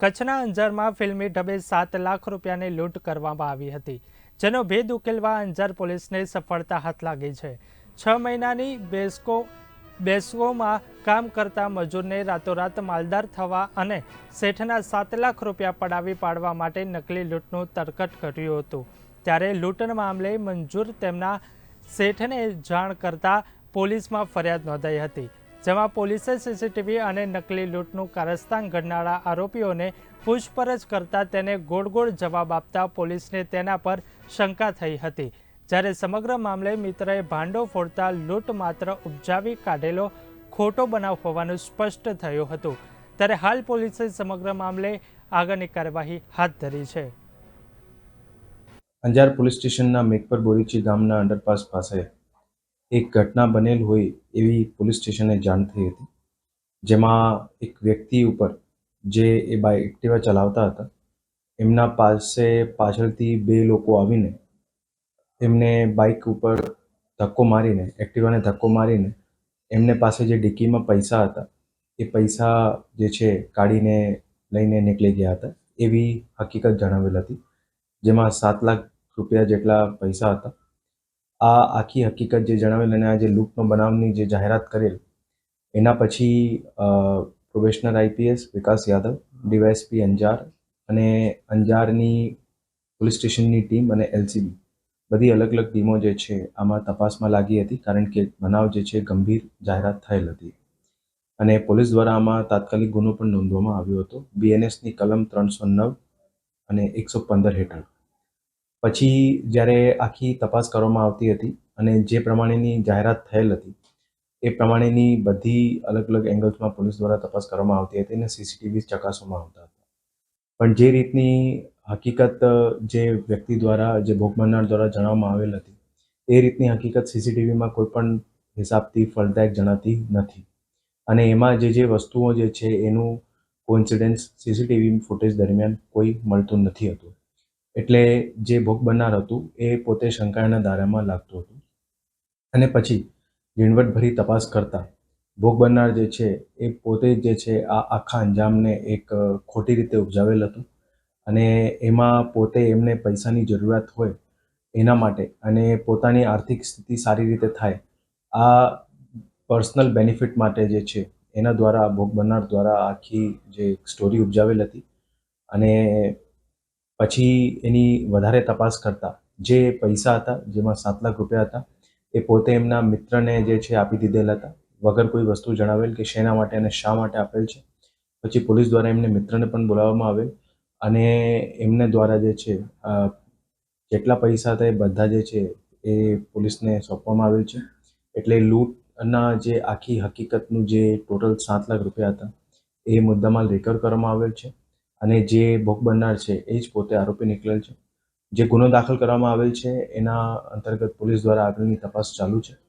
કચ્છના અંજારમાં ફિલ્મી ઢબે સાત લાખ રૂપિયાની લૂંટ કરવામાં આવી હતી, જેનો ભેદ ઉકેલવા અંજાર પોલીસને સફળતા હાથ લાગી છે. છ મહિનાની બેસ્કો બેસકોમાં કામ કરતા મજૂરને રાતોરાત માલદાર થવા અને શેઠના સાત લાખ રૂપિયા પડાવી પાડવા માટે નકલી લૂંટનું તરકટ કર્યું હતું. ત્યારે લૂંટના મામલે મંજૂર તેમના શેઠને જાણ કરતા પોલીસમાં ફરિયાદ નોંધાઈ હતી. જેમાં પોલીસે સીસીટીવી અને નકલી લૂંટનું કારસ્તાન ઘડનારા આરોપીઓને પૂછપરછ કરતા તેને ગોળ ગોળ જવાબ આપતા પોલીસને તેના પર શંકા થઈ હતી. જ્યારે સમગ્ર મામલે મિત્રએ ભાંડો ફોડતા લૂંટ માત્ર ઉપજાવી કાઢેલો ખોટો બનાવ હોવાનું સ્પષ્ટ થયું હતું. ત્યારે હાલ પોલીસે સમગ્ર મામલે આગળની કાર્યવાહી હાથ ધરી છે. અંજાર પોલીસ સ્ટેશનના મેઘપર બોરીચી ગામના અંડરપાસ પાસે એક ઘટના બનેલ હોય એવી પોલીસ સ્ટેશને જાણ થઈ હતી, જેમાં એક વ્યક્તિ ઉપર જે એ બાઇક એક્ટિવા ચલાવતા હતા, એમના પાસે પાછળથી બે લોકો આવીને એમને બાઇક ઉપર ધક્કો મારીને, એક્ટિવાને ધક્કો મારીને એમને પાસે જે ડિક્કીમાં પૈસા હતા, એ પૈસા જે છે કાઢીને લઈને નીકળી ગયા હતા, એવી હકીકત જણાવેલ હતી, જેમાં સાત લાખ રૂપિયા જેટલા પૈસા હતા. આ આખી હકીકત જે જણાવેલ અને આ જે લૂંટનો બનાવની જે જાહેરાત કરેલ, એના પછી probationer IPS Vikas Yadav, DYSP Anjar અને અંજારની પોલીસ સ્ટેશનની ટીમ અને એલસીબી. બધી અલગ અલગ ટીમો જે છે, આમાં તપાસમાં લાગી હતી કારણ કે બનાવ જે છે, ગંભીર જાહેરાત થયેલ હતી. અને પોલીસ દ્વારા આમાં તાત્કાલિક ગુનો પણ નોંધવામાં આવ્યો હતો. બીએનએસની કલમ ત્રણસો નવ અને એકસો પંદર હેઠળ. પછી જ્યારે આખી તપાસ કરવામાં આવતી હતી અને જે પ્રમાણેની જાહેરાત થયેલ હતી, એ પ્રમાણેની બધી અલગ અલગ એંગલ્સમાં પોલીસ દ્વારા તપાસ કરવામાં આવતી હતી અને સીસીટીવી ચકાસવામાં આવતા હતા. પણ જે રીતની હકીકત, જે વ્યક્તિ દ્વારા, જે ભોગ બનનાર દ્વારા જણાવવામાં આવેલ હતી, એ રીતની હકીકત સીસીટીવીમાં કોઈ પણ હિસાબથી ફળદાયક જણાતી નથી. અને એમાં જે જે વસ્તુઓ જે છે, એનું કોઇન્સિડન્સ સીસીટીવી ફૂટેજ દરમિયાન કોઈ મળતું નથી હતું. એટલે જે ભોગ બનનાર હતું એ પોતે શંકાના દાયરામાં લાગતું હતું. અને પછી ઝીણવટભરી તપાસ કરતા ભોગ બનનાર જે છે એ પોતે જે છે આ આખા અંજામને એક ખોટી રીતે ઉપજાવેલ હતું. અને એમાં પોતે એમને પૈસાની જરૂરિયાત હોય એના માટે અને પોતાની આર્થિક સ્થિતિ સારી રીતે થાય આ પર્સનલ બેનિફિટ માટે જે છે એના દ્વારા ભોગ બનનાર દ્વારા આખી જે સ્ટોરી ઉપજાવેલ હતી. અને પછી એની વધારે તપાસ કરતા જે પૈસા હતા, જેમાં સાત લાખ રૂપિયા હતા, એ પોતે એમના મિત્રને જે છે આપી દીધેલા હતા. વગર કોઈ વસ્તુ જણાવેલ કે શેના માટે અને શા માટે આપેલ છે. પછી પોલીસ દ્વારા એમને મિત્રને પણ બોલાવવામાં આવેલ અને એમને દ્વારા જે છે જેટલા પૈસા હતા એ બધા જે છે એ પોલીસને સોંપવામાં આવેલ છે. એટલે લૂંટના જે આખી હકીકતનું જે ટોટલ સાત લાખ રૂપિયા હતા, એ મુદ્દામાં રિકવર કરવામાં આવેલ છે. અને જે ભોગ બનનાર છે, એ જ પોતે આરોપી નીકળેલ છે. જે ગુનો દાખલ કરવામાં આવેલ છે, એના અંતર્ગત પોલીસ દ્વારા આગળની તપાસ ચાલુ છે.